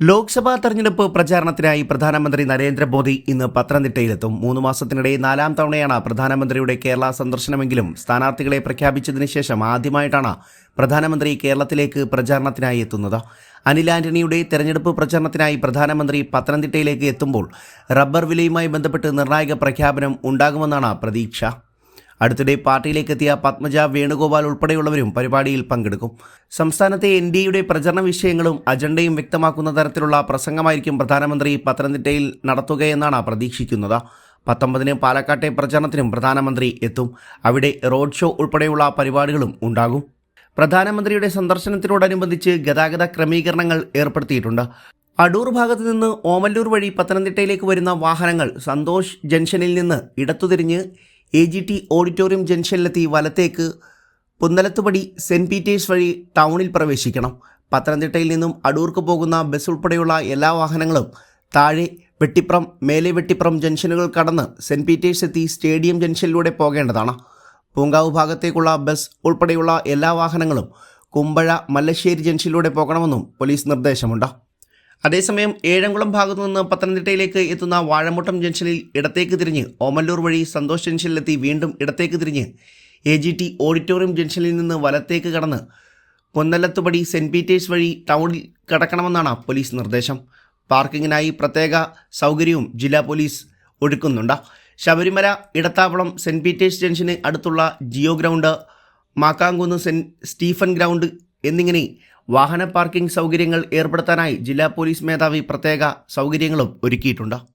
ലോക്സഭാ തെരഞ്ഞെടുപ്പ് പ്രചാരണത്തിനായി പ്രധാനമന്ത്രി നരേന്ദ്രമോദി ഇന്ന് പത്തനംതിട്ടയിലെത്തും. മൂന്ന് മാസത്തിനിടെ നാലാം തവണയാണ് പ്രധാനമന്ത്രിയുടെ കേരള സന്ദർശനമെങ്കിലും സ്ഥാനാർത്ഥികളെ പ്രഖ്യാപിച്ചതിന് ശേഷം ആദ്യമായിട്ടാണ് പ്രധാനമന്ത്രി കേരളത്തിലേക്ക് പ്രചാരണത്തിനായി എത്തുന്നത്. അനിൽ ആന്റണിയുടെ തെരഞ്ഞെടുപ്പ് പ്രചാരണത്തിനായി പ്രധാനമന്ത്രി പത്തനംതിട്ടയിലേക്ക് എത്തുമ്പോൾ റബ്ബർ വിലയുമായി ബന്ധപ്പെട്ട് നിർണായക പ്രഖ്യാപനം ഉണ്ടാകുമെന്നാണ് പ്രതീക്ഷ. അടുത്തിടെ പാർട്ടിയിലേക്ക് എത്തിയ പത്മജ വേണുഗോപാൽ ഉൾപ്പെടെയുള്ളവരും പരിപാടിയിൽ പങ്കെടുക്കും. സംസ്ഥാനത്തെ എൻ ഡി എയുടെ പ്രചരണ വിഷയങ്ങളും അജണ്ടയും വ്യക്തമാക്കുന്ന തരത്തിലുള്ള പ്രസംഗമായിരിക്കും പ്രധാനമന്ത്രി പത്തനംതിട്ടയിൽ നടത്തുകയെന്നാണ് പ്രതീക്ഷിക്കുന്നത്. പത്തൊമ്പതിന് പാലക്കാട്ടെ പ്രചരണത്തിനും പ്രധാനമന്ത്രി എത്തും. അവിടെ റോഡ് ഷോ ഉൾപ്പെടെയുള്ള പരിപാടികളും ഉണ്ടാകും. പ്രധാനമന്ത്രിയുടെ സന്ദർശനത്തിനോടനുബന്ധിച്ച് ഗതാഗത ക്രമീകരണങ്ങൾ ഏർപ്പെടുത്തിയിട്ടുണ്ട്. അടൂർ ഭാഗത്ത് നിന്ന് ഓമല്ലൂർ വഴി പത്തനംതിട്ടയിലേക്ക് വരുന്ന വാഹനങ്ങൾ സന്തോഷ് ജംഗ്ഷനിൽ നിന്ന് ഇടത്തുതിരിഞ്ഞ് എ ജി ടി ഓഡിറ്റോറിയം ജംഗ്ഷനിലെത്തി വലത്തേക്ക് പുന്നലത്തുപടി സെന്റ് പീറ്റേഴ്സ് വഴി ടൗണിൽ പ്രവേശിക്കണം. പത്തനംതിട്ടയിൽ നിന്നും അടൂർക്ക് പോകുന്ന ബസ് ഉൾപ്പെടെയുള്ള എല്ലാ വാഹനങ്ങളും താഴെ വെട്ടിപ്പുറം മേലെ വെട്ടിപ്പുറം ജംഗ്ഷനുകൾ കടന്ന് സെന്റ് പീറ്റേഴ്സ് എത്തി സ്റ്റേഡിയം ജംഗ്ഷനിലൂടെ പോകേണ്ടതാണ്. പൂങ്കാവ് ഭാഗത്തേക്കുള്ള ബസ് ഉൾപ്പെടെയുള്ള എല്ലാ വാഹനങ്ങളും കുമ്പഴ മല്ലശ്ശേരി ജംഗ്ഷനിലൂടെ പോകണമെന്നും പോലീസ് നിർദ്ദേശമുണ്ട്. അതേസമയം ഏഴംകുളം ഭാഗത്തു നിന്ന് പത്തനംതിട്ടയിലേക്ക് എത്തുന്ന വാഴമുട്ടം ജംഗ്ഷനിൽ ഇടത്തേക്ക് തിരിഞ്ഞ് ഓമല്ലൂർ വഴി സന്തോഷ് ജംഗ്ഷനിലെത്തി വീണ്ടും ഇടത്തേക്ക് തിരിഞ്ഞ് എ ജി ടി ഓഡിറ്റോറിയം ജംഗ്ഷനിൽ നിന്ന് വലത്തേക്ക് കടന്ന് കൊന്നലത്തുപടി സെന്റ് പീറ്റേഴ്സ് വഴി ടൗണിൽ കടക്കണമെന്നാണ് പോലീസ് നിർദ്ദേശം. പാർക്കിങ്ങിനായി പ്രത്യേക സൗകര്യവും ജില്ലാ പോലീസ് ഒരുക്കുന്നുണ്ട്. ശബരിമല ഇടത്താവളം സെന്റ് പീറ്റേഴ്സ് ജംഗ്ഷന് അടുത്തുള്ള Jio ground Makkamkunnu saint Stephen ground എന്നിങ്ങനെ വാഹന പാർക്കിംഗ് സൗകര്യങ്ങൾ ഏർപ്പെടുത്താനായി ജില്ലാ പോലീസ് മേധാവി പ്രത്യേക സൗകര്യങ്ങളും ഒരുക്കിയിട്ടുണ്ട്.